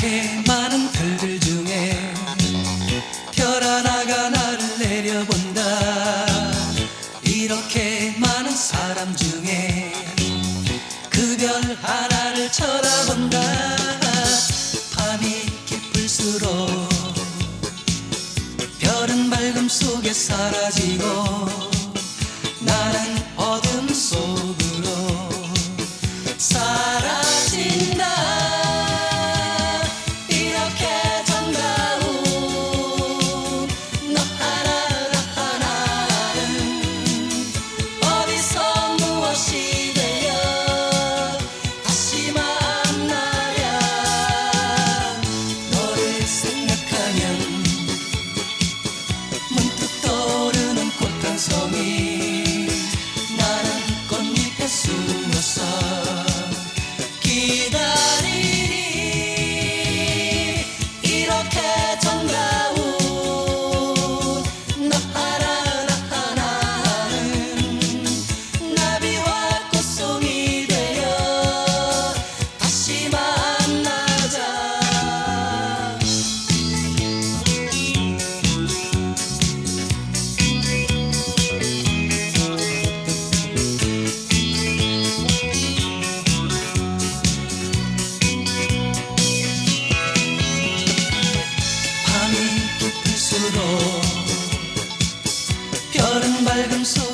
이렇게 많은 별들 중에 별 하나가 나를 내려본다. 이렇게 많은 사람 중에 그 별 하나를 쳐다본다. 밤이 깊을수록 별은 밝음 속에 사라지고 나는 어둠 속 Adam so